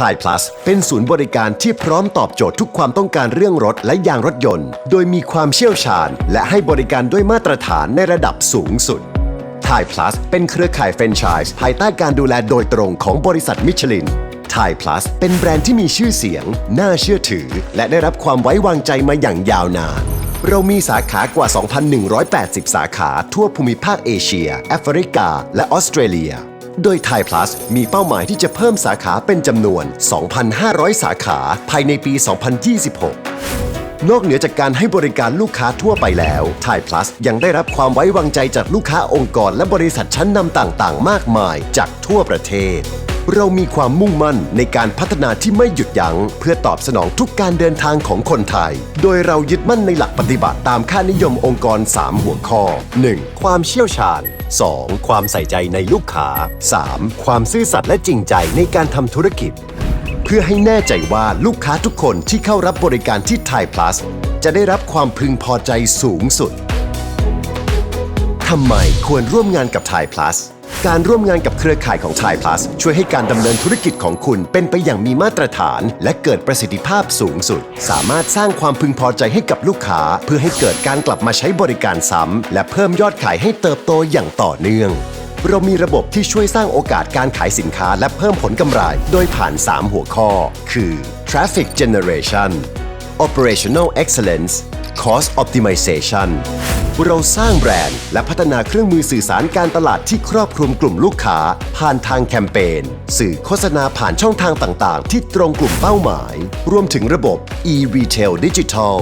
Thai Plus เป็นศูนย์บริการที่พร้อมตอบโจทย์ทุกความต้องการเรื่องรถและยางรถยนต์ โดยมีความเชี่ยวชาญ และให้บริการด้วยมาตรฐานในระดับสูงสุด Thai Plus เป็นเครือข่ายแฟรนไชส์ภายใต้การดูแลโดยตรงของบริษัทมิชลิน Thai Plus เป็นแบรนด์ที่มีชื่อเสียง น่าเชื่อถือ และได้รับความไว้วางใจมาอย่างยาวนาน เรามีสาขากว่า 2,180 สาขาทั่วภูมิภาคเอเชีย แอฟริกา และออสเตรเลีย โดย Thai Plus มีเป้าหมายที่จะเพิ่มสาขาเป็นจำนวน 2,500 สาขาภายในปี 2026นอกเหนือจากการให้บริการลูกค้าทั่วไปแล้ว Thai Plus ยังได้รับความไว้วางใจจากลูกค้าองค์กรและบริษัทชั้นนำต่างๆ มากมายจากทั่วประเทศ เรามีความมุ่งมั่นในการพัฒนาที่ไม่หยุดยัง้ง เพื่อตอบสนองทุกการเดินทางของคนไทย โดยเรายึดมั่นในหลักปฏิบัติตามค่านิยมองค์กร 3 หัวข้อ 1. ความเชี่ยวชาญ 2. ความใส่ใจในลูกค้า 3. ความซื่อสัตย์และจริงใจในการทำธุรกิจ เพื่อให้แน่ใจว่าลูกค้าทุกคนที่เข้ารับบริการที่ Thai Plus จะได้รับความพึงพอใจสูงสุดทำไมควรร่วมงานกับ Thai Plus การร่วมงานกับเครือข่ายของ Thai Plus ช่วยให้การดำเนินธุรกิจของคุณเป็นไปอย่างมีมาตรฐาน และเกิดประสิทธิภาพสูงสุด สามารถสร้างความพึงพอใจให้กับลูกค้า เพื่อให้เกิดการกลับมาใช้บริการซ้ำและเพิ่มยอดขายให้เติบโตอย่างต่อเนื่องเรามีระบบที่ช่วยสร้างโอกาสการขายสินค้าและเพิ่มผลกำไร โดยผ่าน 3 หัวข้อ คือ traffic generation operational excellence cost optimization เราสร้างแบรนด์และพัฒนาเครื่องมือสื่อสารการตลาดที่ครอบคลุมกลุ่มลูกค้า ผ่านทางแคมเปญ สื่อโฆษณาผ่านช่องทางต่างๆ ที่ตรงกลุ่มเป้าหมาย รวมถึงระบบ e-retail digital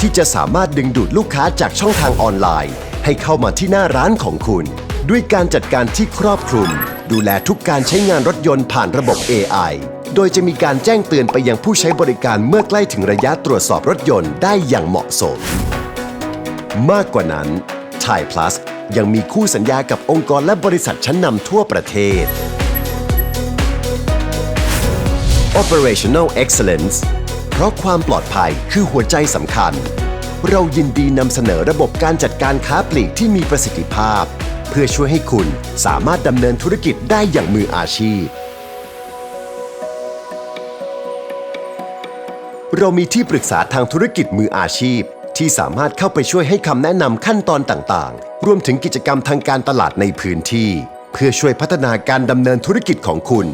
ที่จะสามารถดึงดูดลูกค้าจากช่องทางออนไลน์ ให้เข้ามาที่หน้าร้านของคุณ ด้วยการจัดการที่ครอบคลุม ดูแลทุกการใช้งานรถยนต์ผ่านระบบ AI โดยจะมีการแจ้งเตือนไปยังผู้ใช้บริการเมื่อใกล้ถึงระยะตรวจสอบรถยนต์ได้อย่างเหมาะสม มากกว่านั้น Thai Plus ยังมีคู่สัญญากับองค์กรและบริษัทชั้นนำทั่วประเทศ Operational Excellence เพราะความปลอดภัยคือหัวใจสำคัญ เรายินดีนำเสนอระบบการจัดการค้าปลีกที่มีประสิทธิภาพ เพื่อช่วยให้คุณสามารถดำเนินธุรกิจได้อย่างมืออาชีพ เรามีที่ปรึกษาทางธุรกิจมืออาชีพ ที่สามารถเข้าไปช่วยให้คำแนะนำขั้นตอนต่างๆ รวมถึงกิจกรรมทางการตลาดในพื้นที่ เพื่อช่วยพัฒนาการดำเนินธุรกิจของคุณ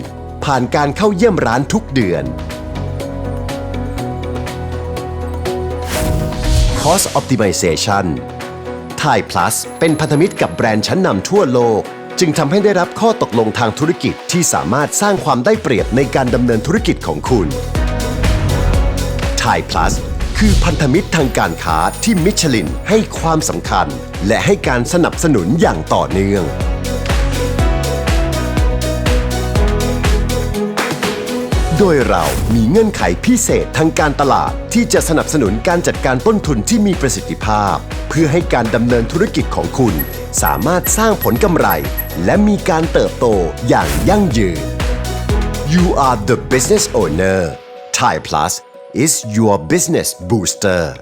ผ่านการเข้าเยี่ยมร้านทุกเดือน Cost Optimization Thai Plus เป็นพันธมิตรกับแบรนด์ชั้นนำทั่วโลก จึงทำให้ได้รับข้อตกลงทางธุรกิจที่สามารถสร้างความได้เปรียบในการดำเนินธุรกิจของคุณ Thai Plus คือพันธมิตรทางการค้าที่มิชลินให้ความสำคัญ และให้การสนับสนุนอย่างต่อเนื่อง โดยเรามีเงื่อนไขพิเศษทางการตลาดที่จะสนับสนุนการจัดการต้นทุนที่มีประสิทธิภาพ เพื่อให้การดำเนินธุรกิจของคุณ สามารถสร้างผลกำไร และมีการเติบโตอย่างยั่งยืน You are the business owner Thai Plus is your business booster